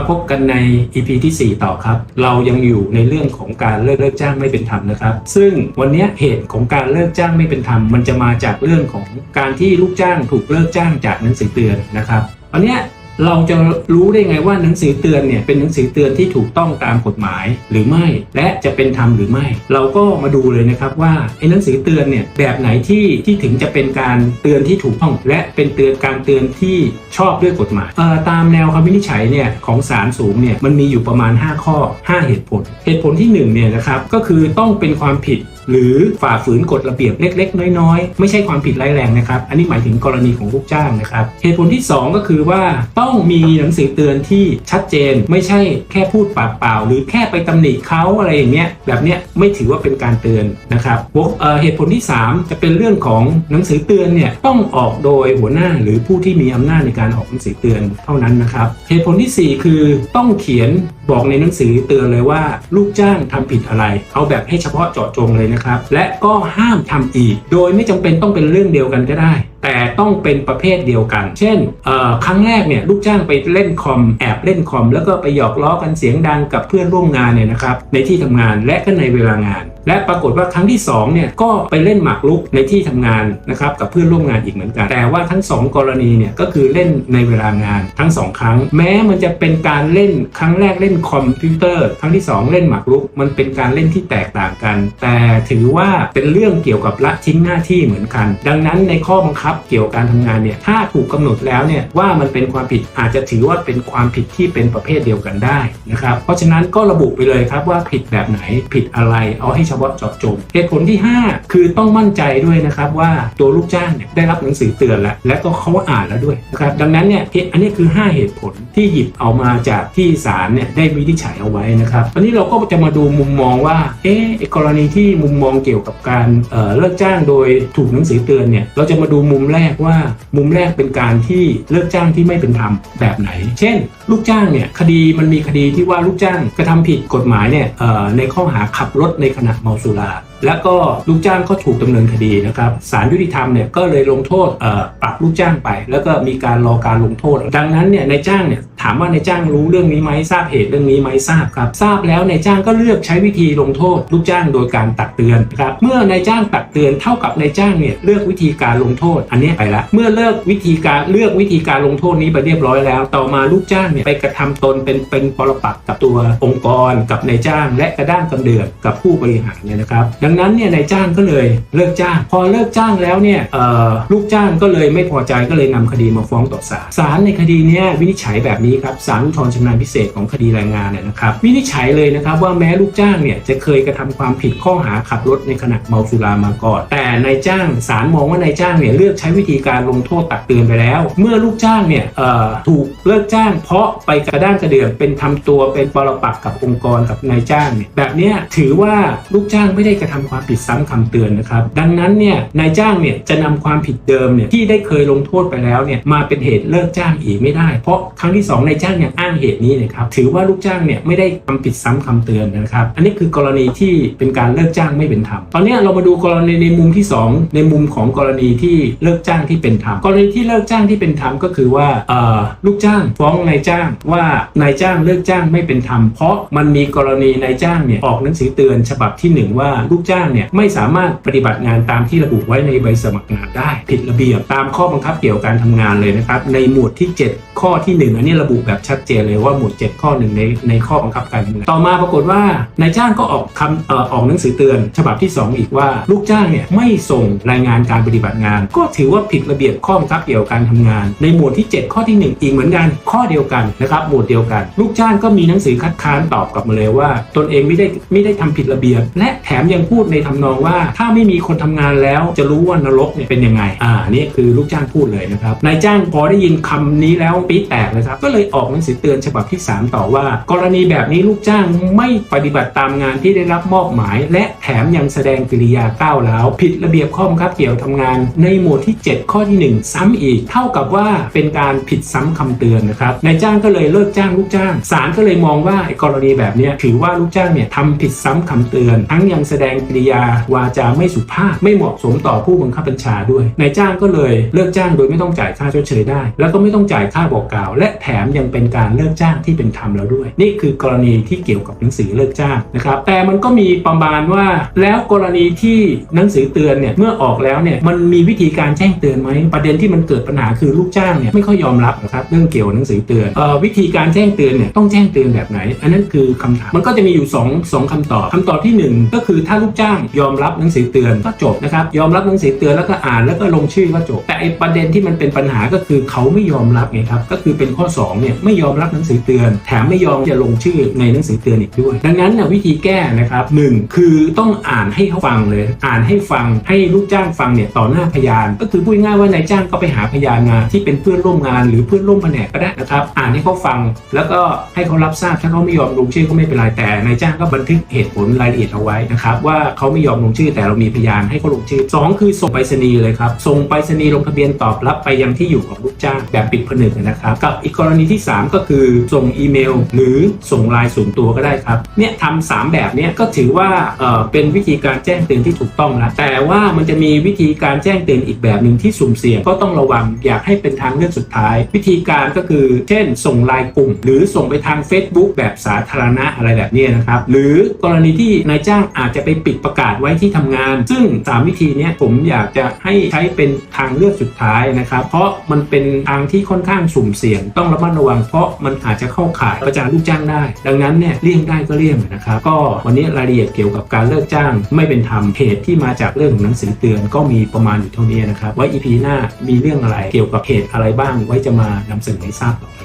มาพบกันใน EP ที่ 4 ต่อครับ เรายังอยู่ในเรื่องของการเลิกเลิกจ้างไม่เป็นธรรมนะครับ ซึ่งวันนี้เหตุของการเลิกจ้างไม่เป็นธรรมมันจะมาจากเรื่องของการที่ลูกจ้างถูกเลิกจ้างจากหนังสือเตือนนะครับตอนนี้ เราจะรู้ได้ไงว่าหนังสือเตือนเนี่ยเป็นหนังสือเตือนที่ถูกต้องตามกฎหมายหรือไม่ และจะเป็นธรรมหรือไม่ เราก็มาดูเลยนะครับว่าไอ้หนังสือเตือนเนี่ยแบบไหนที่ที่ถึงจะเป็นการเตือนที่ถูกต้อง และเป็นเตือนการเตือนที่ชอบด้วยกฎหมายเอ่อตามแนวคำวินิจฉัยเนี่ยของศาลสูงเนี่ยมันมีอยู่ประมาณ 5 ข้อ 5 เหตุผล เหตุผลที่1เนี่ยนะครับก็คือต้องเป็นความผิด หรือฝ่าฝืนกฎระเบียบเล็ก ๆ น้อยๆ ไม่ใช่ความผิดร้ายแรงนะครับ อันนี้หมายถึงกรณีของลูกจ้างนะครับ เหตุผลที่ 2 ก็คือว่าต้องมีหนังสือเตือนที่ชัดเจน ไม่ใช่แค่พูดปากเปล่า หรือแค่ไปตำหนิเขาอะไรอย่างเงี้ยแบบเนี้ยไม่ถือว่าเป็นการเตือนนะครับเหตุผลที่ 3 จะเป็นเรื่องของหนังสือเตือนเนี่ยต้องออกโดยหัวหน้าหรือผู้ที่มีอำนาจในการออกหนังสือเตือนเท่านั้นนะครับเหตุผลทีสี่4 คือต้องเขียน บอกในหนังสือเตือนเลยว่า ลูกจ้างทำผิดอะไร เอาแบบให้เฉพาะเจาะจงเลยนะครับ และก็ห้ามทำอีก โดยไม่จำเป็นต้องเป็นเรื่องเดียวกันก็ได้ แต่ต้องเป็นประเภทเดียวกัน เช่นครั้งแรกเนี่ยลูกจ้างไปเล่นคอมแอบเล่นคอม แล้วก็ไปหยอกล้อกันเสียงดังกับเพื่อนร่วมงานเนี่ยนะครับในที่ทำงานและก็ในเวลางาน และปรากฏว่าครั้งที่2เนี่ยก็ไปเล่นหมากรุกในที่ทำงานนะครับกับเพื่อนร่วมงานอีกเหมือนกัน แต่ว่าทั้ง 2 กรณีเนี่ยก็คือเล่นในเวลางานทั้ง 2 ครั้ง แม้มันจะเป็นการเล่นครั้งแรกเล่นคอมพิวเตอร์ ครั้งที่ 2 เล่นหมากรุก มันเป็นการเล่นที่แตกต่างกัน แต่ถือว่าเป็นเรื่องเกี่ยวกับละทิ้งหน้าที่เหมือนกัน ดังนั้นในข้อบังคับเกี่ยวกับการทำงานเนี่ยถ้าถูกกำหนดแล้วเนี่ยว่ามันเป็นความผิดอาจจะถือว่าเป็นความผิดที่เป็นประเภทเดียวกันได้นะครับเพราะฉะนั้นก็ระบุไปเลยครับว่าผิดแบบไหนผิดอะไรเอาให้เฉพาะเจาะจง เหตุผลที่ 5 คือต้องมั่นใจด้วยนะครับว่าตัวลูกจ้างเนี่ยได้รับหนังสือเตือนแล้ว และก็เขาอ่านแล้วด้วยนะครับดังนั้นเนี่ยอันนี้คือ 5 เหตุผลที่หยิบเอามาจากที่ศาลเนี่ยได้วินิจฉัยเอาไว้นะครับอันนี้เราก็จะมาดูมุมมองว่าเอ๊ะไอ้กรณีที่มุมมองเกี่ยวกับการเเลิกจ้างโดยถูกหนังสือเตือนเนี่ยเราจะมาดูมุมแรกว่ามุมแรกเป็นการที่เลิกจ้างที่ไม่เป็นธรรมแบบไหน เช่น ลูกจ้างเนี่ยคดีมันมีคดีที่ว่าลูกจ้างกระทำผิดกฎหมายเนี่ยในข้อหาขับรถในขณะเมาสุรา แล้วก็ลูกจ้างก็ถูกดำเนินคดีนะครับศาลยุติธรรมเนี่ยก็เลยลงโทษปรับลูกจ้างไป แล้วก็มีการรอการลงโทษ ดังนั้นเนี่ยนายจ้างเนี่ยถามว่านายจ้างรู้เรื่องนี้ไหมทราบเหตุเรื่องนี้ไหมทราบครับ ทราบแล้วนายจ้างก็เลือกใช้วิธีลงโทษ ลูกจ้างโดยการตักเตือนครับเมื่อนายจ้างตักเตือนเท่ากับนายจ้างเนี่ยเลือกวิธีการลงโทษ อันนี้ไปละเมื่อเลิกวิธีการเลือกวิธีการลงโทษนี้ไปเรียบร้อยแล้ว ต่อมาลูกจ้างเนี่ยไปกระทำตนเป็นเป็นปรปักษ์กับตัวองค์กร กับนายจ้าง และกระด้างกำเดือดกับผู้บริหารเนี่ยนะครับดังนั้นเนี่ยนายจ้างก็เลยเลิกจ้าง พอเลิกจ้างแล้วเนี่ยลูกจ้างก็เลยไม่พอใจก็เลยนำคดีมาฟ้องต่อศาลศาลในคดีนี้วินิจฉัยแบบนี้ครับศาลอุทธรณ์ชำนาญพิเศษของคดีแรงงานเนี่ยนะครับวินิจฉัยเลยนะครับว่าแม้ลูกจ้างเนี่ยจะเคยกระทำความผิดข้อหาขับรถในขณะเมาสุรามาก่อน แต่นายจ้างศาลมองว่านายจ้างเนี่ยเลือกใช้วิธีการลงโทษตักเตือนไปแล้ว เมื่อลูกจ้างเนี่ยถูกเลิกจ้าง เพราะไปกระด้างกระเดื่องเป็นทำตัวเป็นปรปักกับองค์กรกับนายจ้างเนี่ยแบบนี้ถือว่าลูกจ้างไม่ได้กระทำความผิดซ้ำคำเตือนนะครับ ดังนั้นเนี่ยนายจ้างเนี่ยจะนำความผิดเดิมเนี่ยที่ได้เคยลงโทษไปแล้วเนี่ยมาเป็นเหตุเลิกจ้างอีกไม่ได้ เพราะครั้งที่สองนายจ้างยังอ้างเหตุนี้นะครับถือว่าลูกจ้างเนี่ยไม่ได้ทำผิดซ้ำคำเตือนนะครับ อันนี้คือกรณีที่เป็นการเลิกจ้างไม่เป็นธรรมตอนนี้เรามาดูกรณีในมุมที่สองในมุมของกรณีที่เลิกจ้างที่เป็นธรรมกรณีที่เลิกจ้างที่เป็นธรรมก็คือว่าลูกจ้างฟ้องนายจ้างว่านายจ้างเลิกจ้างไม่เป็นธรรมเพราะมันมีกรณีนายจ้างเนี่ยออกหนังสือเตือนฉบับที่หนึ่งว่าลูกจ้างเนี่ยไม่สามารถปฏิบัติงานตามที่ระบุไว้ในใบสมัครงานได้ ผิดระเบียบตามข้อบังคับเกี่ยวกับการทำงานเลยนะครับในหมวดที่ 7 ข้อที่ 1 อันนี้ระบุแบบชัดเจนเลยว่าหมวด 7 ข้อหนึ่งในในข้อบังคับการทำงานต่อมาปรากฏว่านายจ้างก็ออกคำเอ่อออกหนังสือเตือน ฉบับที่ 2 อีกว่าลูกจ้างเนี่ยไม่ส่งรายงานการปฏิบัติงาน ก็ถือว่าผิดระเบียบข้อบังคับเกี่ยวกับการทำงาน ในหมวดที่ 7 ข้อที่ 1 อีกเหมือนกัน ข้อเดียวกันนะครับหมวดเดียวกัน ลูกจ้างก็มีหนังสือคัดค้านตอบกลับมาเลยว่า ตนเองไม่ได้ไม่ได้ทำผิดระเบียบ และแถมยังพูดในทำนองว่า ถ้าไม่มีคนทำงานแล้วจะรู้ว่านรกเนี่ยเป็นยังไง อ่านี่คือลูกจ้างพูดเลยนะครับนายจ้างพอได้ยินคำนี้แล้วปี๊แตกเลยครับก็เลยออกหนังสือเตือนฉบับที่ 3 ต่อว่า กรณีแบบนี้ลูกจ้างไม่ปฏิบัติตามงานที่ได้รับมอบหมาย และแถมยังแสดงกิริยาก้าวร้าวผิดระเบียบข้อบังคับเกี่ยวทำงาน ในหมวดที่ 7 ข้อที่ 1 ซ้ำอีก เท่ากับว่าเป็นการผิดซ้ำคำเตือนนะครับนายจ้างก็เลยเลิกจ้างลูกจ้างศาลก็เลยมองว่าไอ้กรณีแบบนี้ถือว่าลูกจ้างเนี่ยทำผิดซ้ำคำเตือน ทั้งยังแสดงกริยา วาจาไม่สุภาพ ไม่เหมาะสมต่อผู้บังคับบัญชาด้วยนายจ้างก็เลยเลิกจ้างโดยไม่ต้องจ่ายค่าชดเชยได้ แล้วก็ไม่ต้องจ่ายค่าบอกกล่าว และแถมยังเป็นการเลิกจ้างที่เป็นธรรมแล้วด้วย นี่คือกรณีที่เกี่ยวกับหนังสือเลิกจ้างนะครับแต่มันก็มีประมาณว่า แล้วกรณีที่หนังสือเตือนเนี่ยเมื่อออกแล้วเนี่ยมันมีวิธีการแจ้งเตือนไหมประเด็นที่มันเกิดปัญหาคือลูกจ้างเนี่ยไม่ค่อยยอมรับนะครับเรื่องเกี่ยวกับหนังสือเตือนออวิธีการแจ้งเตือนเนี่ยต้องแจ้งเตือนแบบไหน อันนั้นคือคำถามมันก็จะมีอยู่2องสองคำตอบคำตอบที่หนึ่งก็คือถ้าลูกจ้าง ยอมรับหนังสือเตือนก็จบนะครับยอมรับหนังสือเตือนแล้วก็อ่านแล้วก็ลงชื่อก็จบ แต่ไอประเด็นที่มันเป็นปัญหาก็คือเขาไม่ยอมรับไงครับก็คือเป็นข้อ2เนี่ยไม่ยอมรับหนังสือเตือน แถมไม่ยอมจะลงชื่อในหนังสือเตือนอีกด้วย ดังนั้นนี่ยวิธีแก้นะครับหนึ่งคือต้องอ่านให้เขาฟังเลย อ่านให้ฟังให้ลูกจ้างฟังเนี่ยต่อหน้าพยาน ก็คือพูดง่ายๆว่านายจ้างก็ไปหาพยานมาที่เป็นเพื่อนร่วมงาน หรือเพื่อนร่วมแผนกก็ได้นะครับอ่านให้เขาฟัง แล้วก็ให้เขารับทราบถ้าเขาไม่ยอมลงชื่อก็ไม่เป็นไรแต่นายจ้างก็บันทึกเหตุผลรายละเอียดเอาไว้นะครับว่าเขาไม่ยอมลงชื่อแต่เรามีพยานให้เขาลงชื่อสองคือส่งไปรษณีย์เลยครับส่งไปรษณีย์ลงทะเบียนตอบรับไปยังที่อยู่ของลูกจ้างแบบปิดผนึกนะครับกับอีกกรณีที่ 3 ก็คือส่งอีเมล หรือส่งไลน์ส่วนตัวก็ได้ครับเนี่ยทำสามแบบเนี้ยก็ถือว่าเออเป็นวิธีการแจ้งเตือนที่ถูกต้องแล้วแต่ว่ามันจะมีวิธีการแจ้งเตือนอีกแบบหนึ่งที่สุ่มเสี่ยงก็ต้องระวังอยากให้เป็นทางเลือกสุดท้าย วิธีการก็คือ เช่น ส่งไลน์กลุ่ม หรือส่งไปทาง Facebook แบบสาธารณะอะไรแบบนี้นะครับหรือกรณีที่นายจ้างอาจจะไปปิดประกาศไว้ที่ทำงาน ซึ่ง 3 วิธีนี้ผมอยากจะให้ใช้เป็นทางเลือกสุดท้ายนะครับ เพราะมันเป็นทางที่ค่อนข้างสุ่มเสี่ยง ต้องระมัดระวัง เพราะมันอาจจะเข้าข่ายประจานลูกจ้างได้ ดังนั้นเนี่ยเลี่ยงได้ก็เลี่ยงนะครับ ก็วันนี้รายละเอียดเกี่ยวกับการเลิกจ้าง ไม่เป็นธรรมเหตุที่มาจากเรื่องของหนังสือเตือนก็มีประมาณอยู่เท่านี้นะครับ ไว้ EP หน้ามีเรื่องอะไรเกี่ยวกับเหตุอะไรบ้างไว้จะมานำเสนอให้ทราบต่อ